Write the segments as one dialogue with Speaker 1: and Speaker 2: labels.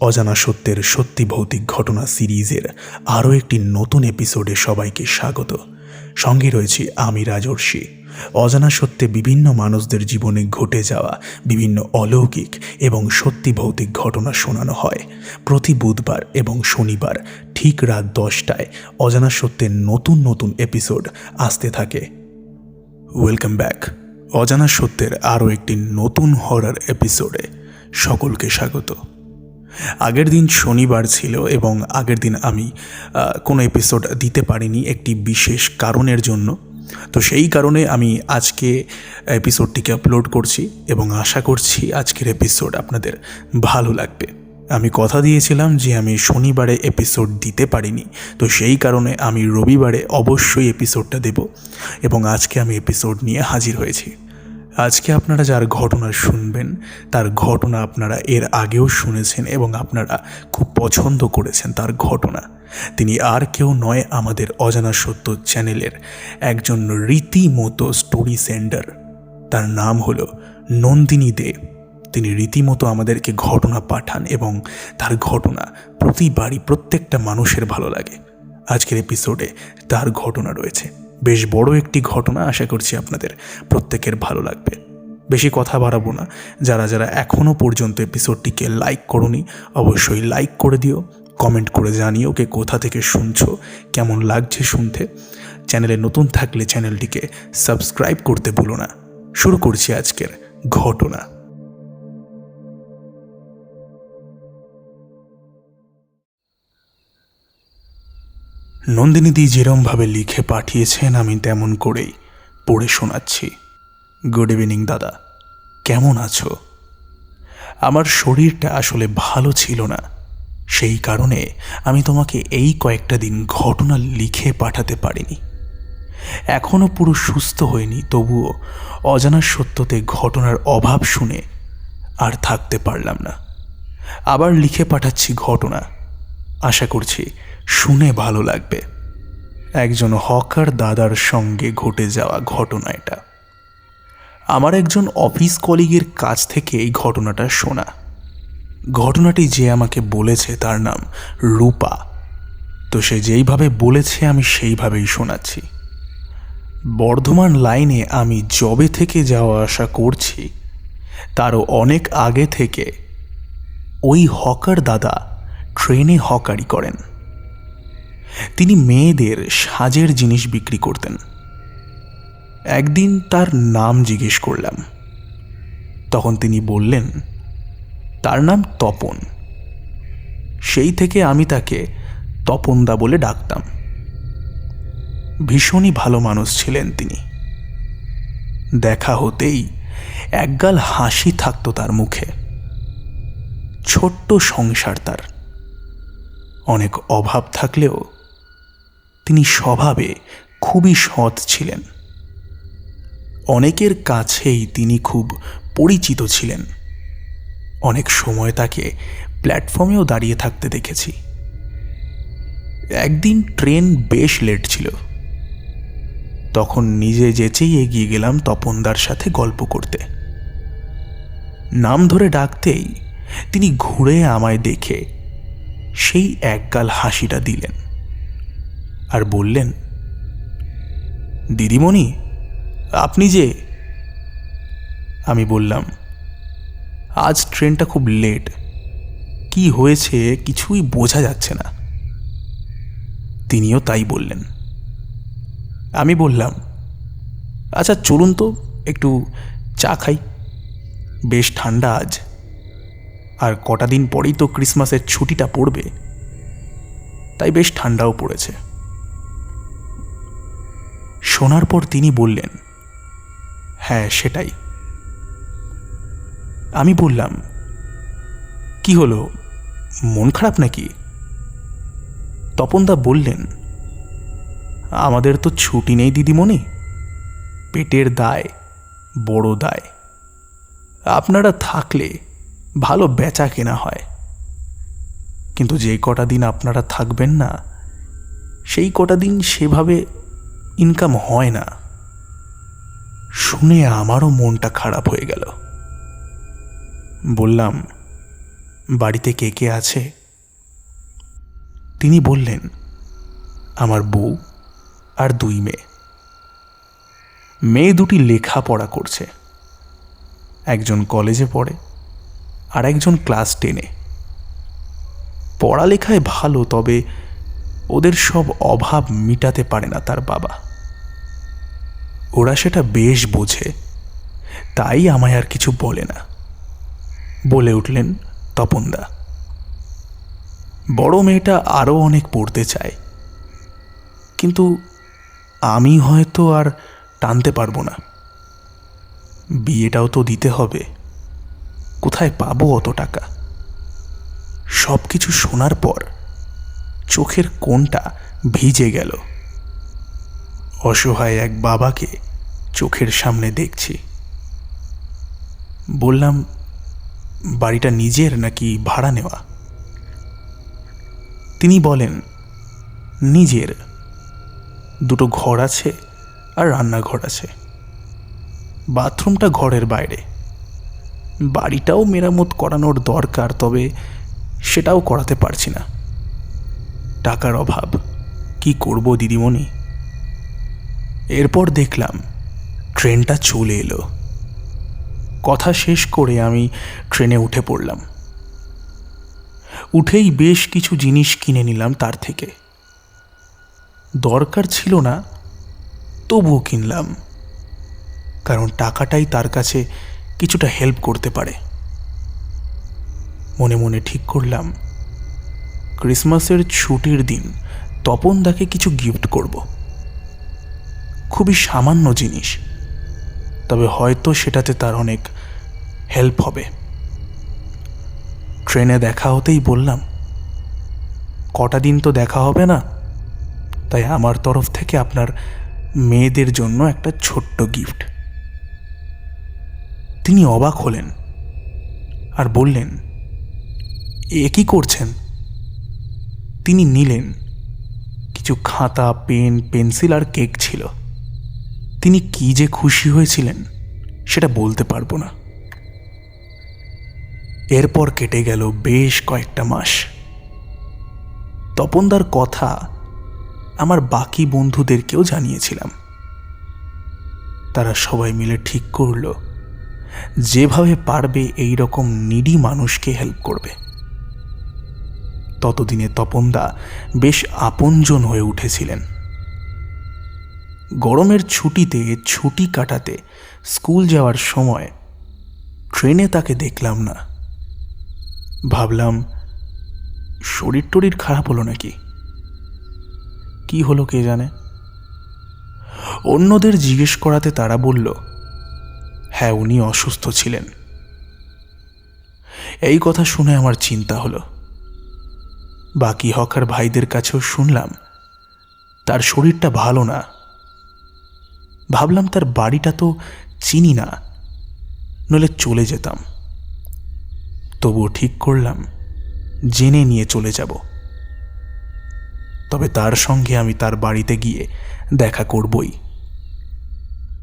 Speaker 1: অজানা সত্যের সত্যি ভৌতিক ঘটনা সিরিজের আরও একটি নতুন এপিসোডে সবাইকে স্বাগত। সঙ্গে রয়েছি আমি রাজর্ষি। অজানা সত্যে বিভিন্ন মানুষদের জীবনে ঘটে যাওয়া বিভিন্ন অলৌকিক এবং সত্যি ভৌতিক ঘটনা শোনানো হয়। প্রতি বুধবার এবং শনিবার ঠিক রাত দশটায় অজানা সত্যের নতুন নতুন এপিসোড আসতে থাকে। ওয়েলকাম ব্যাক অজানা সত্যের আরও একটি নতুন হরার এপিসোডে সকলকে স্বাগত। আগের দিন শনিবার ছিল এবং আগের দিন আমি কোনো এপিসোড দিতে পারিনি একটি বিশেষ কারণের জন্য। তো সেই কারণে আমি আজকে এপিসোডটিকে আপলোড করছি এবং আশা করছি আজকের এপিসোড আপনাদের ভালো লাগবে। আমি কথা দিয়েছিলাম যে আমি শনিবারে এপিসোড দিতে পারিনি, তো সেই কারণে আমি রবিবারে অবশ্যই এপিসোডটা দেব এবং আজকে আমি এপিসোড নিয়ে হাজির হয়েছি। আজকে আপনারা যার ঘটনা শুনবেন, তার ঘটনা আপনারা এর আগেও শুনেছেন এবং আপনারা খুব পছন্দ করেছেন তার ঘটনা। তিনি আর কেউ নয় আমাদের অজানা সত্য চ্যানেলের একজন রীতিমতো স্টোরি সেন্ডার। তার নাম হলো নন্দিনী দে। তিনি রীতিমতো আমাদেরকে ঘটনা পাঠান এবং তার ঘটনা প্রতিবারই প্রত্যেকটা মানুষের ভালো লাগে। আজকের এপিসোডে তার ঘটনা রয়েছে। বেশ বড় একটি ঘটনা আশা করছি আপনাদের প্রত্যেকের ভালো লাগবে। বেশি কথা বাড়াবো না। যারা যারা এখনও পর্যন্ত এপিসোডটিকে লাইক করনি, অবশ্যই লাইক করে দিও। কমেন্ট করে জানিও কে কোথা থেকে শুনছো, কেমন লাগছে শুনতে। চ্যানেলে নতুন থাকলে চ্যানেলটিকে সাবস্ক্রাইব করতে ভুলো না। শুরু করছি আজকের ঘটনা। নন্দিনীদি যেরমভাবে লিখে পাঠিয়েছেন, আমি তেমন করেই পড়ে শোনাচ্ছি। গুড ইভিনিং দাদা। কেমন আছো? আমার শরীরটা আসলে ভালো ছিল না। সেই কারণে আমি তোমাকে এই কয়েকটা দিন ঘটনা লিখে পাঠাতে পারিনি। এখনও পুরো সুস্থ হয়নি তবুও অজানা সত্যতে ঘটনার অভাব শুনে আর থাকতে পারলাম না। আবার লিখে পাঠাচ্ছি ঘটনা। আশা করছি শুনে ভালো লাগবে। একজন হকার দাদার সঙ্গে ঘটে যাওয়া ঘটনা এটা। আমার একজন অফিস কলিগের কাছ থেকে এই ঘটনাটা শোনা। ঘটনাটি যে আমাকে বলেছে তার নাম রূপা। তো সে যেইভাবে বলেছে আমি সেইভাবেই শোনাচ্ছি। বর্ধমান লাইনে আমি জবে থেকে যাওয়া আসা করছি, তারও অনেক আগে থেকে ওই হকার দাদা ট্রেনে হকারি করেন। তিনি মেয়েদের সাজের জিনিস বিক্রি করতেন। একদিন তার নাম জিজ্ঞেস করলাম। তখন তিনি বললেন, তার নাম তপন। সেই থেকে আমি তাকে তপনদা বলে ডাকতাম। ভীষণই ভালো মানুষ ছিলেন তিনি। দেখা হতেই একগাল হাসি থাকতো তার মুখে। ছোট্ট সংসার তার। অনেক অভাব থাকলেও তিনি স্বভাবে খুবই সৎ ছিলেন। অনেকের কাছেই তিনি খুব পরিচিত ছিলেন। অনেক সময় তাকে প্ল্যাটফর্মেও দাঁড়িয়ে থাকতে দেখেছি। একদিন ট্রেন বেশ লেট ছিল। তখন নিজে যেচেই এগিয়ে গেলাম তপনদার সাথে গল্প করতে। নাম ধরে ডাকতেই তিনি ঘুরে আমায় দেখে সেই একগাল হাসিটা দিলেন। আর বললেন, দিদিমণি, আপনি যে আমি বললাম, আজ ট্রেনটা খুব লেট। কি হয়েছে কিছুই বোঝা যাচ্ছে না। তিনিও তাই বললেন। আমি বললাম আচ্ছা চলুন তো, একটু চা খাই। বেশ ঠান্ডা আজ। আর কটা দিন পরেই তো ক্রিসমাসের ছুটিটা পড়বে। তাই বেশ ঠান্ডাও পড়েছে। শোনার পর তিনি বললেন হ্যাঁ সেটাই। আমি বললাম, কি হলো? মন খারাপ নাকি? তপনদা বললেন, আমাদের তো ছুটি নেই, দিদিমণি। পেটের দায়, বড় দায়। আপনারা থাকলে ভালো বেচা কেনা হয়। কিন্তু যে কটা দিন আপনারা থাকবেন না, সেই কটা দিন সেভাবে ইনকাম হয় না। শুনে আমারও মনটা খারাপ হয়ে গেল। বললাম, বাড়িতে কে কে আছে? তিনি বললেন, আমার বউ আর দুই মেয়ে। মেয়ে দুটি লেখাপড়া করছে। একজন কলেজে পড়ে আর একজন ক্লাস টেনে। পড়ালেখায় ভালো, তবে ওদের সব অভাব মিটাতে পারে না তার বাবা। ওরা সেটা বেশ বোঝে। তাই আমায় আর কিছু বলে না। বলে উঠলেন তপনদা। বড় মেয়েটা আরও অনেক পড়তে চায়। কিন্তু আমি হয়তো আর টানতে পারব না। বিয়েটাও তো দিতে হবে। কোথায় পাবো অত টাকা? সব কিছু শোনার পর চোখের কোণটা ভিজে গেল। অসহায় এক বাবাকে চোখের সামনে দেখছি। বললাম, বাড়িটা নিজের নাকি ভাড়া নেওয়া? তিনি বলেন, নিজের। দুটো ঘর আছে আর রান্নাঘর আছে। বাথরুমটা ঘরের বাইরে। বাড়িটাও মেরামত করানোর দরকার, তবে সেটাও করাতে পারছি না। টাকার অভাব। কি করব দিদিমণি? এরপর দেখলাম ট্রেনটা চলে এলো। কথা শেষ করে আমি ট্রেনে উঠে পড়লাম। উঠেই বেশ কিছু জিনিস কিনে নিলাম তার থেকে। দরকার ছিল না, তবুও কিনলাম। কারণ টাকাটাই তার কাছে কিছুটা হেল্প করতে পারে। মনে মনে ঠিক করলাম, ক্রিসমাসের ছুটির দিন তপন তপনদাকে কিছু গিফট করব। খুবই সামান্য জিনিস। তবে হয়তো সেটাতে তার অনেক হেল্প হবে। ট্রেনে দেখা হতেই বললাম, কটা দিন তো দেখা হবে না? তাই আমার তরফ থেকে আপনার মেয়েদের জন্য একটা ছোট্ট গিফট তিনি অবাক হলেন আর বললেন, এ কি করছেন? তিনি নিলেন কিছু খাতা, পেন, পেন্সিল আর কেক ছিল। তিনি কি যে খুশি হয়েছিলেন, সেটা বলতে পারব না। এরপর কেটে গেল বেশ কয়েকটা মাস। তপনদার কথা আমার বাকি বন্ধুদেরকেও জানিয়েছিলাম। তারা সবাই মিলে ঠিক করল, যেভাবে পারবে এই রকম নিডি মানুষকে হেল্প করবে। ততদিনে তপনদা বেশ আপনজন হয়ে উঠেছিলেন। গরমের ছুটিতে ছুটি কাটাতে স্কুল যাওয়ার সময় ট্রেনে তাকে দেখলাম না। ভাবলাম, শরীর টরির খারাপ হলো নাকি? কি হলো কে জানে? অন্যদের জিজ্ঞেস করাতে তারা বলল হ্যাঁ উনি অসুস্থ ছিলেন। এই কথা শুনে আমার চিন্তা হলো। বাকি হকার ভাইদের কাছেও শুনলাম, তার শরীরটা ভালো না। ভাবলাম তার বাড়িটা তো চিনি না নলে চলে যেতাম। তবুও ঠিক করলাম, জেনে নিয়ে চলে যাব। তবে তার সঙ্গে আমি তার বাড়িতে গিয়ে দেখা করবই।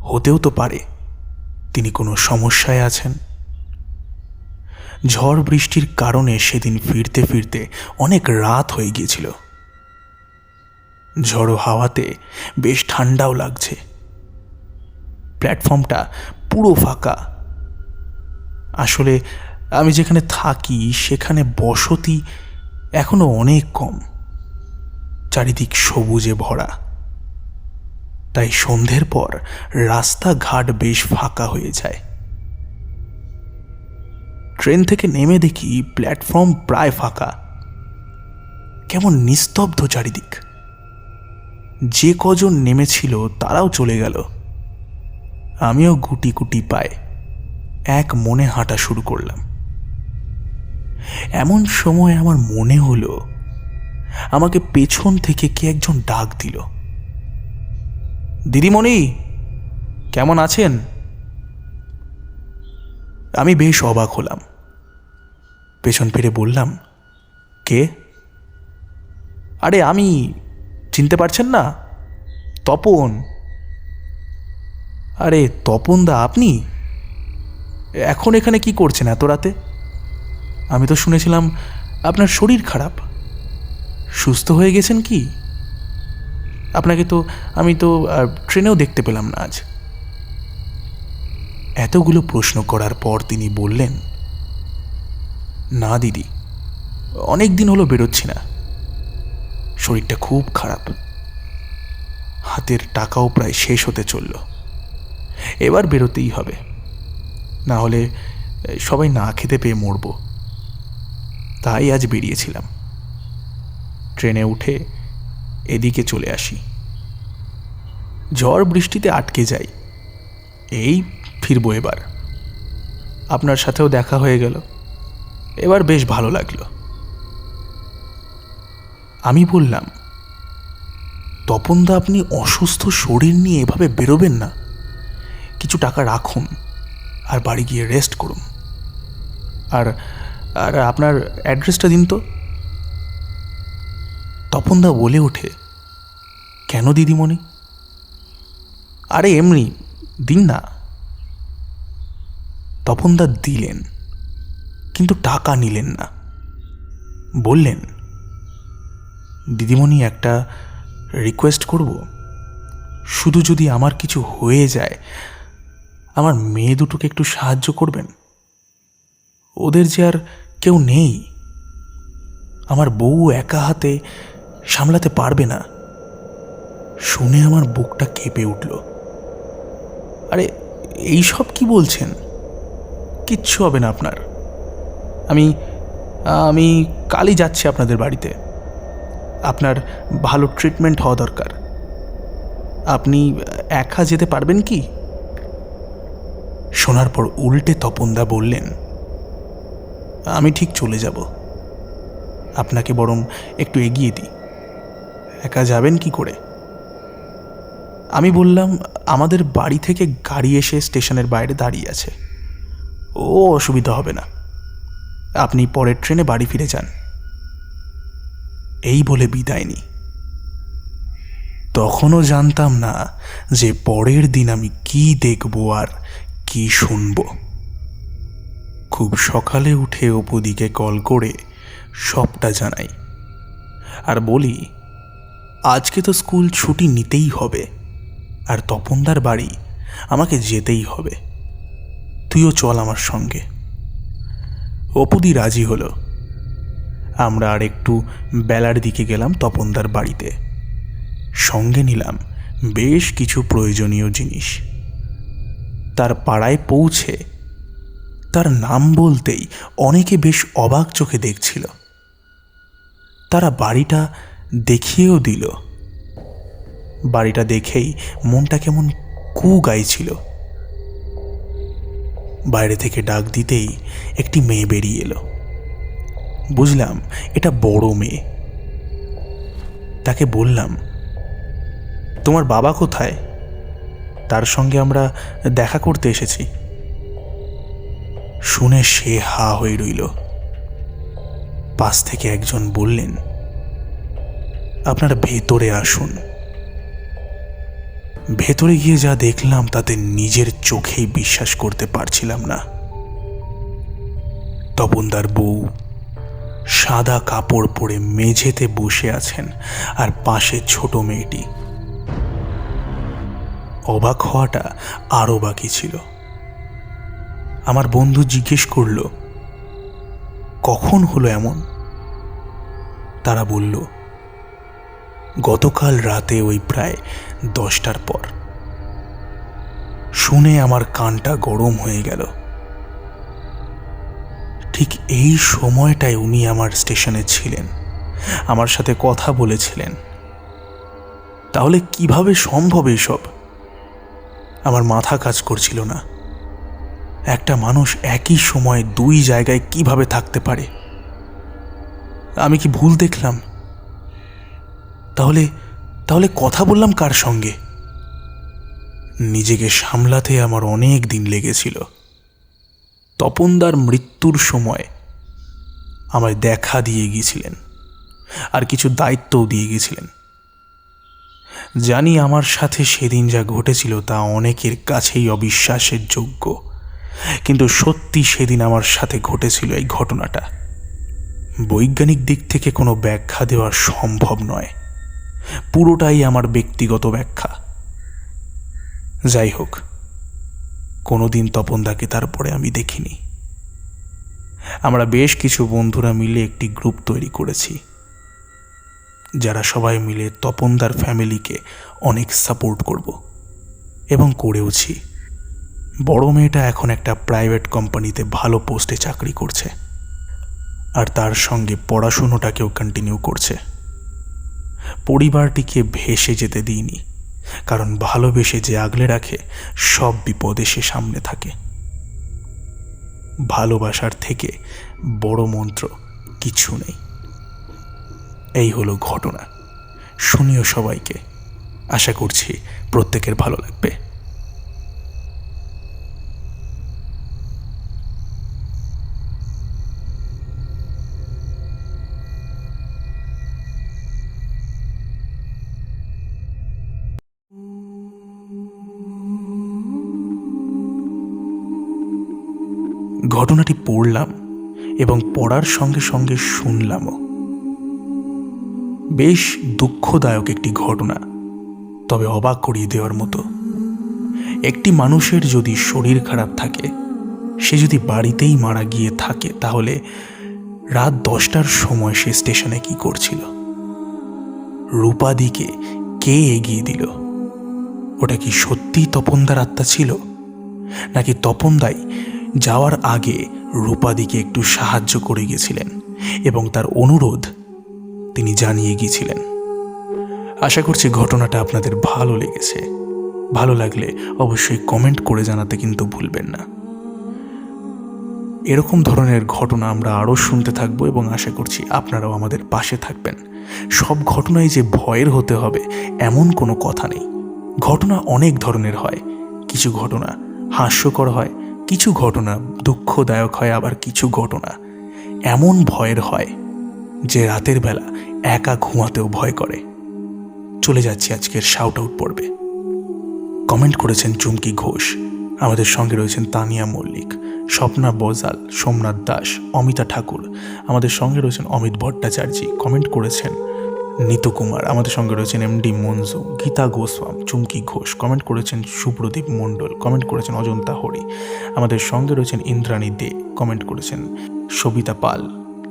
Speaker 1: হতেও তো পারে, তিনি কোনো সমস্যায় আছেন। ঝড় বৃষ্টির কারণে সেদিন ফিরতে ফিরতে অনেক রাত হয়ে গিয়েছিল। ঝড়ো হাওয়াতে বেশ ঠান্ডাও লাগছে। প্ল্যাটফর্মটা পুরো ফাঁকা। আসলে আমি যেখানে থাকি, সেখানে বসতি এখনও অনেক কম। চারিদিক সবুজে ভরা। তাই সন্ধ্যের পর রাস্তাঘাট বেশ ফাঁকা হয়ে যায়। ট্রেন থেকে নেমে দেখি প্ল্যাটফর্ম প্রায় ফাঁকা। কেমন নিস্তব্ধ চারিদিক। যে কজন নেমেছিল, তারাও চলে গেল। আমিও গুটি গুটি পায়ে এক মনে হাঁটা শুরু করলাম। এমন সময় আমার মনে হলো, আমাকে পেছন থেকে কে একজন ডাক দিল। দিদিমণি, কেমন আছেন? আমি বেশ অবাক হলাম। পেছন ফিরে বললাম, কে? আরে আমি, চিনতে পারছেন না? তপন। আরে তপন দা, আপনি? এখন এখানে কি করছেন এত রাতে? আমি তো শুনেছিলাম আপনার শরীর খারাপ। সুস্থ হয়ে গেছেন কি? আপনাকে তো, আমি তো ট্রেনেও দেখতে পেলাম না আজ। এতগুলো প্রশ্ন করার পর তিনি বললেন, না, দিদি অনেক দিন হলো বেরোচ্ছি না। শরীরটা খুব খারাপ। হাতের টাকাও প্রায় শেষ হতে চলল। এবার বেরোতেই হবে। না হলে সবাই না খেতে পেয়ে মরব। তাই আজ বেরিয়েছিলাম। ট্রেনে উঠে এদিকে চলে আসি। ঝড় বৃষ্টিতে আটকে যাই। এই ফিরবো এবার। আপনার সাথেও দেখা হয়ে গেল। এবার বেশ ভালো লাগল। আমি বললাম, তপনদা, আপনি অসুস্থ শরীর নিয়ে এভাবে বেরোবেন না। কিছু টাকা রাখুন আর বাড়ি গিয়ে রেস্ট করুন। আর আর আপনার অ্যাড্রেসটা দিন তো। তপনদা বলে ওঠে, কেন দিদিমণি? আরে, এমনি, দিন না। তপনদা দিলেন, কিন্তু টাকা নিলেন না। বললেন, দিদিমণি, একটা রিকোয়েস্ট করব। শুধু যদি আমার কিছু হয়ে যায় আমার মেয়ে দুটোকে একটু সাহায্য করবেন? ওদের যে আর কেউ নেই। আমার বউ একা হাতে সামলাতে পারবে না। শুনে আমার বুকটা কেঁপে উঠল। আরে এই সব কি বলছেন? কিচ্ছু হবে না আপনার। আমি আমি কালই যাচ্ছি আপনাদের বাড়িতে। আপনার ভালো ট্রিটমেন্ট হওয়া দরকার। আপনি একা যেতে পারবেন কি? শোনার পর উল্টে তপনদা বললেন, আমি ঠিক চলে যাব। আপনাকে বরং একটু এগিয়ে দিই। একা যাবেন কি করে? আমি বললাম, আমাদের বাড়ি থেকে গাড়ি এসে স্টেশনের বাইরে দাঁড়িয়ে আছে। ও অসুবিধা হবে না। আপনি পরের ট্রেনে বাড়ি ফিরে যান। এই বলে বিদায় নি তখনও জানতাম না যে পরের দিন আমি কি দেখব আর কি শুনব? খুব সকালে উঠে অপুদিকে কল করে সবটা জানাই। আর বলি, আজকে তো স্কুল ছুটি নিতেই হবে, আর তপনদার বাড়ি আমাকে যেতেই হবে। তুইও চল আমার সঙ্গে। অপুদি রাজি হলো। আমরা আর একটু বেলার দিকে গেলাম তপনদার বাড়িতে। সঙ্গে নিলাম বেশ কিছু প্রয়োজনীয় জিনিস। তার পাড়ায় পৌঁছে তার নাম বলতেই অনেকে বেশ অবাক চোখে দেখছিল। তারা বাড়িটা দেখিয়েও দিল। বাড়িটা দেখেই মনটা কেমন কু গাইছিল। বাইরে থেকে ডাক দিতেই একটি মেয়ে বেরিয়ে এলো। বুঝলাম, এটা বড় মেয়ে। তাকে বললাম, তোমার বাবা কোথায়? তার সঙ্গে আমরা দেখা করতে এসেছি। শুনে সে হা হয়ে রইল। পাশ থেকে একজন বললেন, আপনারা ভেতরে আসুন। ভেতরে গিয়ে যা দেখলাম তাতে নিজের চোখেই বিশ্বাস করতে পারছিলাম না। তপনদার বউ সাদা কাপড় পরে মেঝেতে বসে আছেন আর পাশে ছোট মেয়েটি। অবাক হওয়াটা আরও বাকি ছিল। আমার বন্ধু জিজ্ঞেস করল, কখন হলো এমন? তারা বলল, গতকাল রাতে ওই প্রায় দশটার পর। শুনে আমার কানটা গরম হয়ে গেল। ঠিক এই সময়টায় উনি আমার স্টেশনে ছিলেন, আমার সাথে কথা বলেছিলেন। তাহলে কীভাবে সম্ভব এসব? আমার মাথা কাজ করছিল না। একটা মানুষ একই সময়ে দুই জায়গায় কীভাবে থাকতে পারে? আমি কি ভুল দেখলাম? তাহলে তাহলে কথা বললাম কার সঙ্গে? নিজেকে সামলাতে আমার অনেক দিন লেগেছিল। তপনদার মৃত্যুর সময় আমায় দেখা দিয়ে গিয়েছিলেন। আর কিছু দায়িত্বও দিয়ে গেছিলেন জানি আমার সাথে সেদিন যা ঘটেছিল তা অনেকের কাছেই অবিশ্বাসের যোগ্য। কিন্তু সত্যি সেদিন আমার সাথে ঘটেছিল এই ঘটনাটা। বৈজ্ঞানিক দিক থেকে কোনো ব্যাখ্যা দেওয়া সম্ভব নয়। পুরোটাই আমার ব্যক্তিগত ব্যাখ্যা। যাই হোক কোনোদিন তপনদাকে তারপরে আমি দেখিনি। আমরা বেশ কিছু বন্ধুরা মিলে একটি গ্রুপ তৈরি করেছি। যারা সবাই মিলে তপনদার ফ্যামিলিকে অনেক সাপোর্ট করব এবং করেওছি। বড় মেয়েটা এখন একটা প্রাইভেট কোম্পানিতে ভালো পোস্টে চাকরি করছে আর তার সঙ্গে পড়াশুনোটাকেও কন্টিনিউ করছে। পরিবারটিকে ভেসে যেতে দিইনি, কারণ ভালোবেসে যে আগলে রাখে, সব বিপদে সে সামনে থাকে। ভালোবাসার থেকে বড় মন্ত্র কিছু নেই। এই হলো ঘটনা। শুনিও সবাইকে। আশা করছি প্রত্যেকের ভালো লাগবে। ঘটনাটি পড়লাম এবং পড়ার সঙ্গে সঙ্গে শুনলামও। বেশ দুঃখদায়ক একটি ঘটনা, তবে অবাক করিয়ে দেওয়ার মতো। একটি মানুষের যদি শরীর খারাপ থাকে, সে যদি বাড়িতেই মারা গিয়ে থাকে, তাহলে রাত দশটার সময় সে স্টেশনে কি করছিল? রূপাদিকে কে এগিয়ে দিল? ওটা কি সত্যিই তপনদার আত্মা ছিল? নাকি তপনদাই যাওয়ার আগে রূপাদিকে একটু সাহায্য করে গেছিলেন এবং তার অনুরোধ তিনি জানিয়ে গিয়েছিলেন। আশা করছি ঘটনাটা আপনাদের ভালো লেগেছে। ভালো লাগলে অবশ্যই কমেন্ট করে জানাতে কিন্তু ভুলবেন না। এরকম ধরনের ঘটনা আমরা আরও শুনতে থাকব এবং আশা করছি আপনারাও আমাদের পাশে থাকবেন। সব ঘটনাই যে ভয়ের হতে হবে, এমন কোনো কথা নেই। ঘটনা অনেক ধরনের হয়। কিছু ঘটনা হাস্যকর হয়, কিছু ঘটনা দুঃখদায়ক হয়, আবার কিছু ঘটনা এমন ভয়ের হয় যে রাতের বেলা একা ঘুমাতেও ভয় করে। চলে যাচ্ছি আজকের শাউট আউট পর্বে। কমেন্ট করেছেন চুমকি ঘোষ, আমাদের সঙ্গে রয়েছেন তানিয়া মল্লিক, স্বপ্না বজাল, সোমনাথ দাস, অমিতা ঠাকুর, আমাদের সঙ্গে রয়েছেন অমিত ভট্টাচার্য কমেন্ট করেছেন নিতু কুমার, আমাদের সঙ্গে রয়েছেন এমডি মঞ্জু গীতা গোস্বাম, চুমকি ঘোষ কমেন্ট করেছেন সুপ্রদীপ মণ্ডল কমেন্ট করেছেন অজন্তা হরি, আমাদের সঙ্গে রয়েছেন ইন্দ্রাণী দে কমেন্ট করেছেন সবিতা পাল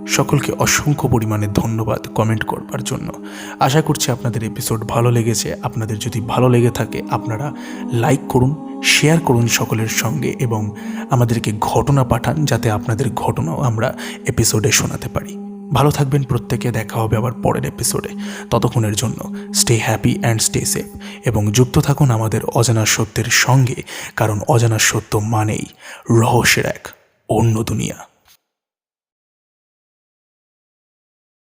Speaker 1: সকলকে অসংখ্য পরিমাণে ধন্যবাদ কমেন্ট করবার জন্য। আশা করছি আপনাদের এপিসোড ভালো লেগেছে। আপনাদের যদি ভালো লেগে থাকে, আপনারা লাইক করুন, শেয়ার করুন সকলের সঙ্গে এবং আমাদেরকে ঘটনা পাঠান যাতে আপনাদের ঘটনাও আমরা এপিসোডে শোনাতে পারি। ভালো থাকবেন প্রত্যেকে, দেখা হবে আবার পরের এপিসোডে। ততক্ষণের জন্য stay happy and stay safe এবং যুক্ত থাকুন আমাদের অজানা সত্যের সঙ্গে, কারণ অজানা সত্য মানেই রহস্যের এক অন্য দুনিয়া।